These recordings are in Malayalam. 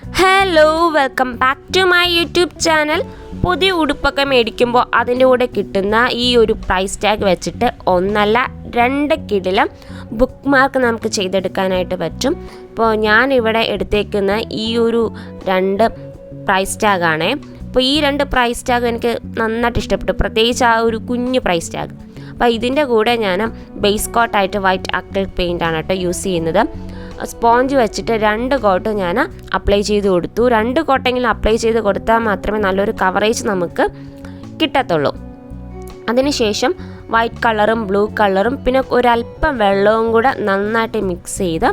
Hello welcome back to my YouTube channel പുതിയ ഉടുപ്പൊക്കെ മേടിക്കുമ്പോൾ അതിന്റെ കൂടെ കിട്ടുന്ന ഈ ഒരു പ്രൈസ് ടാഗ് വെച്ചിട്ട് ഒന്നല്ല രണ്ട് കിടിലം ബുക്ക് മാർക്ക് നമുക്ക് ചെയ്തെടുക്കാനായിട്ട് പറ്റും. ഇപ്പോൾ ഞാൻ ഇവിടെ എടുത്തേക്കുന്ന ഈ ഒരു രണ്ട് പ്രൈസ് ടാഗാണേ അപ്പോൾ ഈ രണ്ട് പ്രൈസ് ടാഗ് എനിക്ക് നന്നായിട്ട് ഇഷ്ടപ്പെട്ടു. പ്രത്യേകിച്ച് ആ ഒരു കുഞ്ഞ് പ്രൈസ് ടാഗ് അപ്പോൾ ഇതിന്റെ കൂടെ ഞാൻ ബേസ് കോട്ടായിട്ട് വൈറ്റ് അക്രിൽ പെയിന്റ് ആണ് കേട്ടോ യൂസ് ചെയ്യുന്നത്. സ്പോഞ്ച് വെച്ചിട്ട് രണ്ട് കോട്ട് ഞാൻ അപ്ലൈ ചെയ്ത് കൊടുത്തു. രണ്ട് കോട്ടെങ്കിലും അപ്ലൈ ചെയ്ത് കൊടുത്താൽ മാത്രമേ നല്ലൊരു കവറേജ് നമുക്ക് കിട്ടത്തുള്ളൂ. അതിനുശേഷം വൈറ്റ് കളറും ബ്ലൂ കളറും പിന്നെ ഒരല്പം വെള്ളവും കൂടെ നന്നായിട്ട് മിക്സ് ചെയ്ത്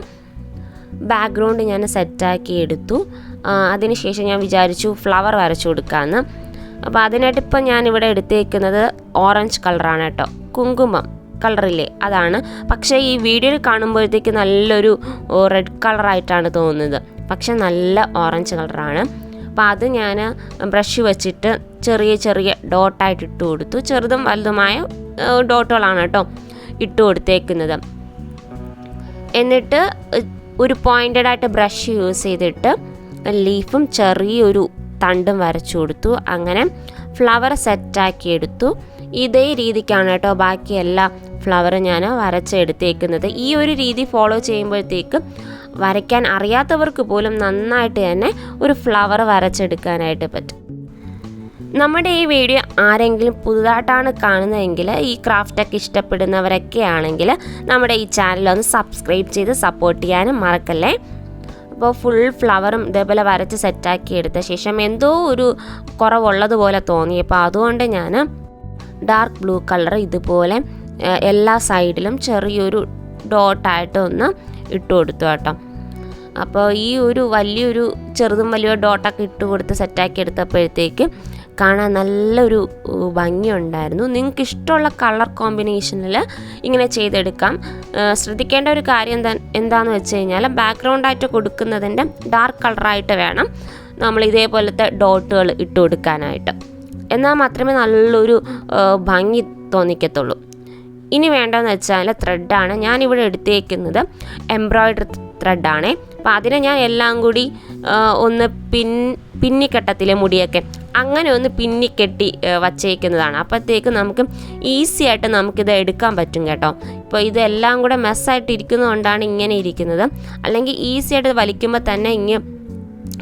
ബാക്ക്ഗ്രൗണ്ട് ഞാൻ സെറ്റാക്കി എടുത്തു. അതിനുശേഷം ഞാൻ വിചാരിച്ചു ഫ്ലവർ വരച്ചു കൊടുക്കാമെന്ന് അപ്പോൾ അതിനായിട്ട് ഇപ്പം ഞാൻ ഇവിടെ എടുത്തേക്കുന്നത് ഓറഞ്ച് കളറാണ് കേട്ടോ. കുങ്കുമം. കളറില്ലേ? അതാണ്. പക്ഷേ ഈ വീഡിയോയിൽ കാണുമ്പോഴത്തേക്ക് നല്ലൊരു റെഡ് കളറായിട്ടാണ് തോന്നുന്നത്. പക്ഷെ നല്ല ഓറഞ്ച് കളറാണ്. അപ്പോൾ അത് ഞാൻ ബ്രഷ് വെച്ചിട്ട് ചെറിയ ചെറിയ ഡോട്ടായിട്ട് ഇട്ട് കൊടുത്തു. ചെറുതും വലുതുമായ ഡോട്ടുകളാണ് കേട്ടോ ഇട്ട് കൊടുത്തേക്കുന്നത്. എന്നിട്ട് ഒരു പോയിന്റഡ് ആയിട്ട് ബ്രഷ് യൂസ് ചെയ്തിട്ട് ലീഫും ചെറിയൊരു തണ്ടും വരച്ചു കൊടുത്തു. അങ്ങനെ ഫ്ലവർ സെറ്റാക്കി എടുത്തു. ഇതേ രീതിക്കാണ് കേട്ടോ ബാക്കി എല്ലാ ഫ്ലവർ ഞാൻ വരച്ചെടുത്തേക്കുന്നത്. ഈ ഒരു രീതി ഫോളോ ചെയ്യുമ്പോഴത്തേക്കും വരയ്ക്കാൻ അറിയാത്തവർക്ക് പോലും നന്നായിട്ട് തന്നെ ഒരു ഫ്ലവർ വരച്ചെടുക്കാനായിട്ട് പറ്റും. നമ്മുടെ ഈ വീഡിയോ ആരെങ്കിലും പുതുതായിട്ടാണ് കാണുന്നതെങ്കിൽ ഈ ക്രാഫ്റ്റൊക്കെ ഇഷ്ടപ്പെടുന്നവരൊക്കെ ആണെങ്കിൽ നമ്മുടെ ഈ ചാനൽ ഒന്ന് സബ്സ്ക്രൈബ് ചെയ്ത് സപ്പോർട്ട് ചെയ്യാനും മറക്കല്ലേ? അപ്പോൾ ഫുൾ ഫ്ലവറും ഇതേപോലെ വരച്ച് സെറ്റാക്കി എടുത്ത ശേഷം എന്തോ ഒരു കുറവുള്ളതുപോലെ തോന്നി. അപ്പോൾ അതുകൊണ്ട് ഞാൻ ഡാർക്ക് ബ്ലൂ കളർ ഇതുപോലെ എല്ലാ സൈഡിലും ചെറിയൊരു ഡോട്ടായിട്ട് ഒന്ന് ഇട്ട് കൊടുത്തു കേട്ടോ. അപ്പോൾ ഈ ഒരു വലിയൊരു ചെറുതും വലിയ ഡോട്ടൊക്കെ ഇട്ട് കൊടുത്ത് സെറ്റാക്കി എടുത്തപ്പോഴത്തേക്ക് കാണാൻ നല്ലൊരു ഭംഗിയുണ്ടായിരുന്നു. നിങ്ങൾക്ക് ഇഷ്ടമുള്ള കളർ കോമ്പിനേഷനിൽ ഇങ്ങനെ ചെയ്തെടുക്കാം. ശ്രദ്ധിക്കേണ്ട ഒരു കാര്യം എന്താ എന്താണെന്ന് വെച്ച് കഴിഞ്ഞാൽ ബാക്ക്ഗ്രൗണ്ടായിട്ട് കൊടുക്കുന്നതിന്റെ ഡാർക്ക് കളറായിട്ട് വേണം നമ്മൾ ഇതേപോലത്തെ ഡോട്ടുകൾ ഇട്ട് കൊടുക്കാനായിട്ട്. എന്നാൽ മാത്രമേ നല്ലൊരു ഭംഗി തോന്നിക്കത്തുള്ളൂ. ഇനി വേണ്ടതെന്ന് വെച്ചാൽ ത്രെഡാണ് ഞാനിവിടെ എടുത്തേക്കുന്നത് എംബ്രോയ്ഡറി ത്രെഡാണേ അപ്പോൾ അതിനെ ഞാൻ എല്ലാം കൂടി ഒന്ന് പിൻ പിന്നിക്കെട്ടത്തിലെ മുടിയൊക്കെ അങ്ങനെ ഒന്ന് പിന്നിക്കെട്ടി വച്ചേക്കുന്നതാണ്. അപ്പോഴത്തേക്ക് നമുക്ക് ഈസി ആയിട്ട് നമുക്കിത് എടുക്കാൻ പറ്റും കേട്ടോ. ഇപ്പോൾ ഇതെല്ലാം കൂടെ മെസ്സായിട്ട് ഇരിക്കുന്നതുകൊണ്ടാണ് ഇങ്ങനെ ഇരിക്കുന്നത്. അല്ലെങ്കിൽ ഈസി ആയിട്ട് വലിക്കുമ്പോൾ തന്നെ ഇങ്ങനെ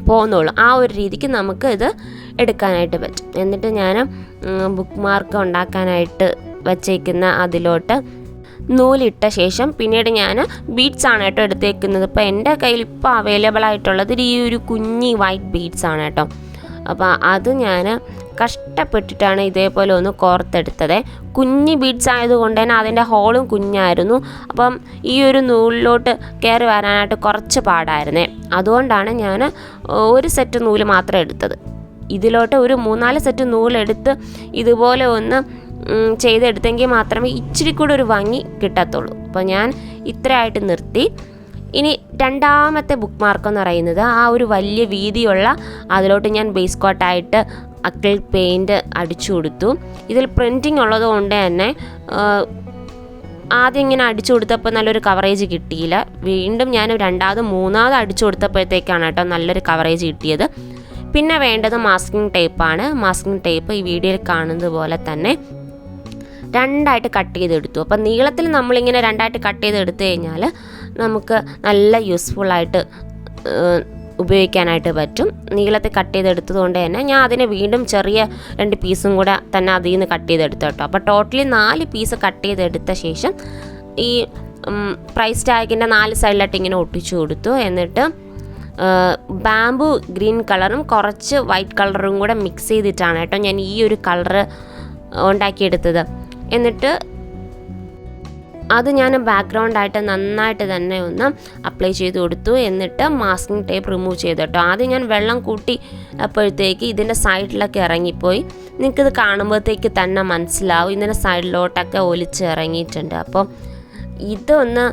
പോകുന്നുള്ളൂ ആ ഒരു രീതിക്ക് നമുക്ക് ഇത് എടുക്കാനായിട്ട് പറ്റും. എന്നിട്ട് ഞാൻ ബുക്ക് മാർക്ക് ഉണ്ടാക്കാനായിട്ട് വച്ചേക്കുന്ന അതിലോട്ട് നൂലിട്ട ശേഷം പിന്നീട് ഞാൻ ബീഡ്സ് ആണ് കേട്ടോ എടുത്തേക്കുന്നത്. ഇപ്പോൾ എന്റെ കയ്യിൽ ഇപ്പോൾ അവൈലബിൾ ആയിട്ടുള്ളത് ഈ ഒരു കുഞ്ഞി വൈറ്റ് ബീഡ്സ് ആണ് കേട്ടോ. അപ്പോൾ അത് ഞാൻ കഷ്ടപ്പെട്ടിട്ടാണ് ഇതേപോലെ ഒന്ന് കോർത്തെടുത്തത്. കുഞ്ഞി ബീഡ്സ് ആയതുകൊണ്ട് തന്നെ അതിന്റെ ഹോളും കുഞ്ഞായിരുന്നു. അപ്പം ഈ ഒരു നൂലിലോട്ട് കയറി വരാനായിട്ട് കുറച്ച് പാടായിരുന്നേ. അതുകൊണ്ടാണ് ഞാൻ ഒരു സെറ്റ് നൂൽ മാത്രം എടുത്തത്. ഇതിലോട്ട് ഒരു മൂന്നാൽ സെറ്റ് നൂലെടുത്ത് ഇതുപോലെ ഒന്ന് ചെയ്തെടുത്തെങ്കിൽ മാത്രമേ ഇച്ചിരി കൂടെ ഒരു ഭംഗി കിട്ടത്തുള്ളൂ. അപ്പോൾ ഞാൻ ഇത്രയായിട്ട് നിർത്തി. ഇനി രണ്ടാമത്തെ ബുക്ക് മാർക്ക് എന്ന് പറയുന്നത് ആ ഒരു വലിയ വീതിയുള്ള അതിലോട്ട് ഞാൻ ബേസ് കോട്ടായിട്ട് അക്കിൾ പെയിന്റ് അടിച്ചു കൊടുത്തു. ഇതിൽ പ്രിന്റിങ് ഉള്ളത് കൊണ്ട് തന്നെ ആദ്യം ഇങ്ങനെ അടിച്ചു കൊടുത്തപ്പോൾ നല്ലൊരു കവറേജ് കിട്ടിയില്ല. വീണ്ടും ഞാൻ രണ്ടാമത് മൂന്നാമത് അടിച്ചു കൊടുത്തപ്പോഴത്തേക്കാണ് കേട്ടോ നല്ലൊരു കവറേജ് കിട്ടിയത്. പിന്നെ വേണ്ടത് മാസ്കിംഗ് ടേപ്പാണ് മാസ്കിംഗ് ടേപ്പ് ഈ വീഡിയോയിൽ കാണുന്നത് പോലെ തന്നെ രണ്ടായിട്ട് കട്ട് ചെയ്തെടുത്തു. അപ്പം നീളത്തിൽ നമ്മളിങ്ങനെ രണ്ടായിട്ട് കട്ട് ചെയ്തെടുത്തു കഴിഞ്ഞാൽ നമുക്ക് നല്ല യൂസ്ഫുള്ളായിട്ട് ഉപയോഗിക്കാനായിട്ട് പറ്റും. നീളത്തിൽ കട്ട് ചെയ്തെടുത്തത് കൊണ്ട് തന്നെ ഞാൻ അതിനെ വീണ്ടും ചെറിയ രണ്ട് പീസും കൂടെ തന്നെ അതിൽ നിന്ന് കട്ട് ചെയ്തെടുത്തു കേട്ടോ. അപ്പോൾ ടോട്ടലി നാല് പീസ് കട്ട് ചെയ്തെടുത്ത ശേഷം ഈ പ്രൈസ് ടാഗിന്റെ നാല് സൈഡിലായിട്ട് ഇങ്ങനെ ഒട്ടിച്ചു കൊടുത്തു. എന്നിട്ട് ബാംബു ഗ്രീൻ കളറും കുറച്ച് വൈറ്റ് കളറും കൂടെ മിക്സ് ചെയ്തിട്ടാണ് കേട്ടോ ഞാൻ ഈ ഒരു കളറ് ഉണ്ടാക്കിയെടുത്തത്. എന്നിട്ട് അത് ഞാൻ ബാക്ക്ഗ്രൗണ്ടായിട്ട് നന്നായിട്ട് തന്നെ ഒന്ന് അപ്ലൈ ചെയ്ത് കൊടുത്തു. എന്നിട്ട് മാസ്കിങ് ടേപ്പ് റിമൂവ് ചെയ്തു കേട്ടോ. ആദ്യം ഞാൻ വെള്ളം കൂട്ടി അപ്പോഴത്തേക്ക് ഇതിന്റെ സൈഡിലൊക്കെ ഇറങ്ങിപ്പോയി. നിങ്ങൾക്കിത് കാണുമ്പോഴത്തേക്ക് തന്നെ മനസ്സിലാവും. ഇതിന്റെ സൈഡിലോട്ടൊക്കെ ഒലിച്ച് ഇറങ്ങിയിട്ടുണ്ട്. അപ്പോൾ ഇതൊന്ന്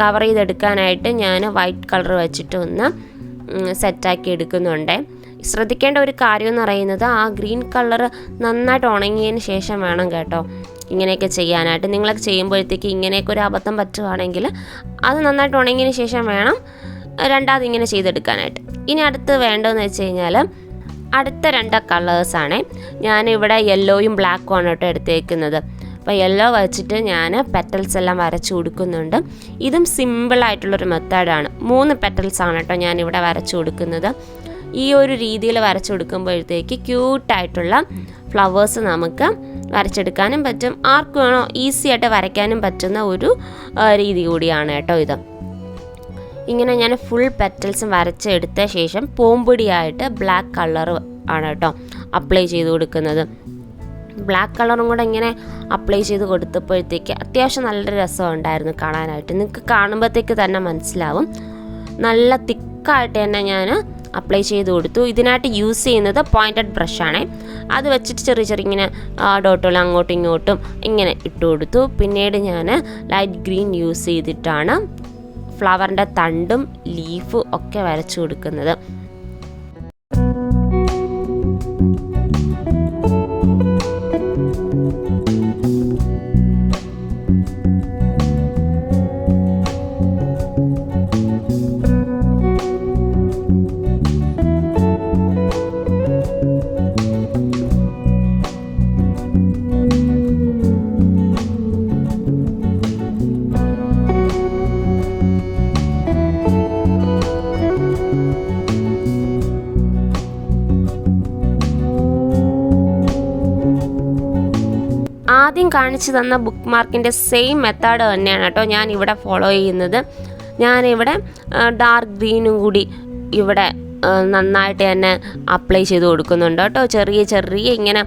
കവർ ചെയ്തെടുക്കാനായിട്ട് ഞാൻ വൈറ്റ് കളർ വെച്ചിട്ട് ഒന്ന് സെറ്റാക്കി എടുക്കുന്നുണ്ട്. ശ്രദ്ധിക്കേണ്ട ഒരു കാര്യം എന്ന് പറയുന്നത് ആ ഗ്രീൻ കളർ നന്നായിട്ട് ഉണങ്ങിയതിന് ശേഷം വേണം കേട്ടോ ഇങ്ങനെയൊക്കെ ചെയ്യാനായിട്ട്. നിങ്ങളൊക്കെ ചെയ്യുമ്പോഴത്തേക്ക് ഇങ്ങനെയൊക്കെ ഒരു അബദ്ധം പറ്റുവാണെങ്കിൽ അത് നന്നായിട്ട് ഉണങ്ങിയതിന് ശേഷം വേണം രണ്ടാമത് ഇങ്ങനെ ചെയ്തെടുക്കാനായിട്ട്. ഇനി അടുത്ത് വേണ്ടതെന്ന് വെച്ച് കഴിഞ്ഞാൽ അടുത്ത രണ്ട് കളേഴ്സാണ് ഞാനിവിടെ യെല്ലോയും ബ്ലാക്കും ആണ് കേട്ടോ എടുത്തേക്കുന്നത്. അപ്പോൾ യെല്ലോ വെച്ചിട്ട് ഞാൻ പെറ്റൽസ് എല്ലാം വരച്ചു കൊടുക്കുന്നുണ്ട് ഇതും സിമ്പിളായിട്ടുള്ളൊരു മെത്തേഡാണ് മൂന്ന് പെറ്റൽസ് ആണ് കേട്ടോ ഞാനിവിടെ വരച്ചു കൊടുക്കുന്നത് ഈ ഒരു രീതിയിൽ വരച്ചു കൊടുക്കുമ്പോഴത്തേക്ക് ക്യൂട്ടായിട്ടുള്ള ഫ്ലവേഴ്സ് നമുക്ക് വരച്ചെടുക്കാനും പറ്റും. ആർക്ക് വേണോ ഈസി ആയിട്ട് വരയ്ക്കാനും പറ്റുന്ന ഒരു രീതി കൂടിയാണ് കേട്ടോ ഇത്. ഇങ്ങനെ ഞാൻ ഫുൾ പെറ്റൽസും വരച്ചെടുത്ത ശേഷം പൂമ്പൊടിയായിട്ട് ബ്ലാക്ക് കളർ ആണ് കേട്ടോ അപ്ലൈ ചെയ്ത് കൊടുക്കുന്നത്. ബ്ലാക്ക് കളറും കൂടെ ഇങ്ങനെ അപ്ലൈ ചെയ്ത് കൊടുത്തപ്പോഴത്തേക്ക് അത്യാവശ്യം നല്ല രസം ഉണ്ടായിരുന്നു കാണാനായിട്ട്. നിങ്ങൾക്ക് കാണുമ്പോഴത്തേക്ക് തന്നെ മനസ്സിലാവും. നല്ല തിക്കായിട്ട് തന്നെ ഞാൻ അപ്ലൈ ചെയ്ത് കൊടുത്തു. ഇതിനായിട്ട് യൂസ് ചെയ്യുന്നത് പോയിന്റഡ് ബ്രഷാണേ അത് വെച്ചിട്ട് ചെറിയ ചെറിയ ഇങ്ങനെ ഡോട്ടുകൾ അങ്ങോട്ടും ഇങ്ങോട്ടും ഇങ്ങനെ ഇട്ട് കൊടുത്തു. പിന്നീട് ഞാൻ ലൈറ്റ് ഗ്രീൻ യൂസ് ചെയ്തിട്ടാണ് ഫ്ലവറിന്റെ തണ്ടും ലീഫും ഒക്കെ വരച്ചു കൊടുക്കുന്നത്. ആദ്യം കാണിച്ചു തന്ന ബുക്ക് മാർക്കിന്റെ സെയിം മെത്തേഡ് തന്നെയാണ് കേട്ടോ ഞാൻ ഇവിടെ ഫോളോ ചെയ്യുന്നത്. ഞാനിവിടെ ഡാർക്ക് ഗ്രീനും കൂടി ഇവിടെ നന്നായിട്ട് തന്നെ അപ്ലൈ ചെയ്ത് കൊടുക്കുന്നുണ്ട് കേട്ടോ. ചെറിയ ചെറിയ ഇങ്ങനെ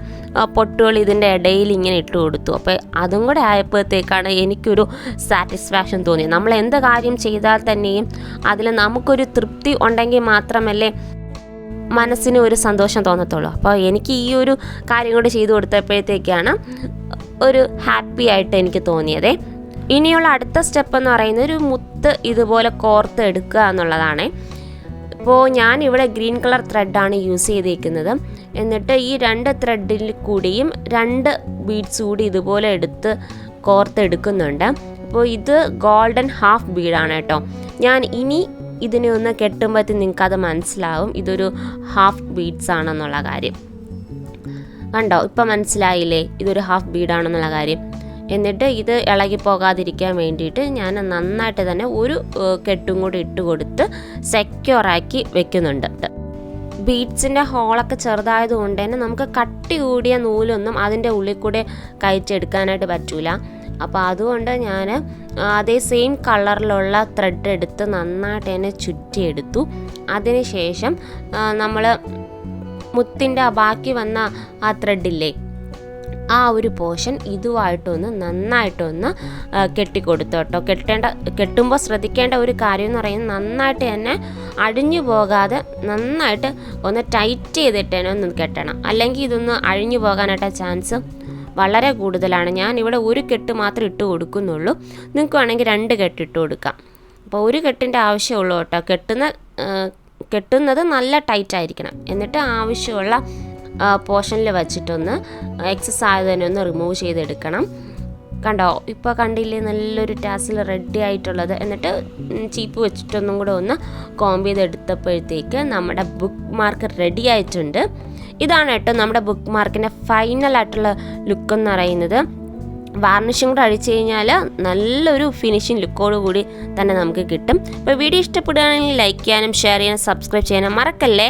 പൊട്ടുകൾ ഇതിന്റെ ഇടയിൽ ഇങ്ങനെ ഇട്ട് കൊടുത്തു. അപ്പോൾ അതും കൂടെ ആയപ്പോഴത്തേക്കാണ് എനിക്കൊരു സാറ്റിസ്ഫാക്ഷൻ തോന്നിയത്. നമ്മൾ എന്ത് കാര്യം ചെയ്താൽ തന്നെയും അതിൽ നമുക്കൊരു തൃപ്തി ഉണ്ടെങ്കിൽ മാത്രമല്ലേ മനസ്സിന് ഒരു സന്തോഷം തോന്നത്തുള്ളൂ. അപ്പോൾ എനിക്ക് ഈ ഒരു കാര്യം കൂടെ ചെയ്തു കൊടുത്തപ്പോഴത്തേക്കാണ് ഒരു ഹാപ്പി ആയിട്ട് എനിക്ക് തോന്നിയത്. ഇനിയുള്ള അടുത്ത സ്റ്റെപ്പ് എന്ന് പറയുന്നത് ഒരു മുത്ത് ഇതുപോലെ കോർത്ത് എടുക്കുക എന്നുള്ളതാണ്. ഇപ്പോൾ ഞാൻ ഇവിടെ ഗ്രീൻ കളർ ത്രെഡാണ് യൂസ് ചെയ്തിരിക്കുന്നത് എന്നിട്ട് ഈ രണ്ട് ത്രെഡിൽ കൂടിയും രണ്ട് ബീഡ്സ് കൂടി ഇതുപോലെ എടുത്ത് കോർത്തെടുക്കുന്നുണ്ട് അപ്പോൾ ഇത് ഗോൾഡൻ ഹാഫ് ബീഡാണ് കേട്ടോ. ഞാൻ ഇനി ഇതിനെ ഒന്ന് കെട്ടുമ്പോഴത്തേക്ക് നിങ്ങൾക്കത് മനസ്സിലാവും. ഇതൊരു ഹാഫ് ബീഡ്സ് ആണെന്നുള്ള കാര്യം. കണ്ടോ? ഇപ്പം മനസ്സിലായില്ലേ? ഇതൊരു ഹാഫ് ബീഡാണെന്നുള്ള കാര്യം. എന്നിട്ട് ഇത് ഇളകി പോകാതിരിക്കാൻ വേണ്ടിയിട്ട് ഞാൻ നന്നായിട്ട് തന്നെ ഒരു കെട്ടും കൂടി ഇട്ട് കൊടുത്ത് സെക്യൂറാക്കി വെക്കുന്നുണ്ട്. ബീഡ്സിന്റെ ഹോളൊക്കെ ചെറുതായതുകൊണ്ട് തന്നെ നമുക്ക് കട്ടി കൂടിയ നൂലൊന്നും അതിന്റെ ഉള്ളിൽ കൂടെ കഴിച്ചെടുക്കാനായിട്ട് പറ്റൂല. അപ്പോൾ അതുകൊണ്ട് ഞാൻ അതേ സെയിം കളറിലുള്ള ത്രെഡ് എടുത്ത് നന്നായിട്ട് തന്നെ ചുറ്റിയെടുത്തു. അതിനുശേഷം നമ്മൾ മുത്തിന്റെ ബാക്കി വന്ന ആ ത്രെഡില്ലേ ആ ഒരു പോർഷൻ ഇതുമായിട്ടൊന്ന് നന്നായിട്ടൊന്ന് ആ, കെട്ടിക്കൊടുത്തു കേട്ടോ കെട്ടേണ്ട കെട്ടുമ്പോൾ ശ്രദ്ധിക്കേണ്ട ഒരു കാര്യം എന്ന് പറയുന്നത് നന്നായിട്ട് തന്നെ അഴിഞ്ഞു പോകാതെ നന്നായിട്ട് ഒന്ന് ടൈറ്റ് ചെയ്തിട്ട് തന്നെ ഒന്ന് കെട്ടണം. അല്ലെങ്കിൽ ഇതൊന്ന് അഴിഞ്ഞു പോകാനായിട്ട് ചാൻസ് വളരെ കൂടുതലാണ്. ഞാൻ ഇവിടെ ഒരു കെട്ട് മാത്രം ഇട്ട് കൊടുക്കുന്നുള്ളൂ. നിങ്ങൾക്ക് വേണമെങ്കിൽ രണ്ട് കെട്ടിട്ട് കൊടുക്കാം. അപ്പോൾ ഒരു കെട്ടിന്റെ ആവശ്യമുള്ളൂ കേട്ടോ. കെട്ടുന്ന ആ, കെട്ടുന്നത് നല്ല ടൈറ്റ് ആയിരിക്കണം എന്നിട്ട് ആവശ്യമുള്ള പോർഷനിൽ വെച്ചിട്ടൊന്ന് എക്സസ് ആയതിനെ ഒന്ന് റിമൂവ് ചെയ്തെടുക്കണം. കണ്ടോ? ഇപ്പോൾ കണ്ടില്ലേ നല്ലൊരു ടാസിൽ റെഡി ആയിട്ടുള്ളത്. എന്നിട്ട് ചീപ്പ് വെച്ചിട്ടൊന്നും കൂടെ ഒന്ന് കോമ്പ് ചെയ്തെടുത്തപ്പോഴത്തേക്ക് നമ്മുടെ ബുക്ക് മാർക്ക് റെഡി ആയിട്ടുണ്ട്. ഇതാണ് കേട്ടോ നമ്മുടെ ബുക്ക് മാർക്കിന്റെ ഫൈനൽ ആയിട്ടുള്ള ലുക്ക് എന്ന് പറയുന്നത്. വാർണിഷും കൂടെ അഴിച്ചു കഴിഞ്ഞാൽ നല്ലൊരു ഫിനിഷിങ് ലുക്കോട് കൂടി തന്നെ നമുക്ക് കിട്ടും. അപ്പോൾ വീഡിയോ ഇഷ്ടപ്പെടുകയാണെങ്കിൽ ലൈക്ക് ചെയ്യാനും ഷെയർ ചെയ്യാനും സബ്സ്ക്രൈബ് ചെയ്യാനും മറക്കല്ലേ?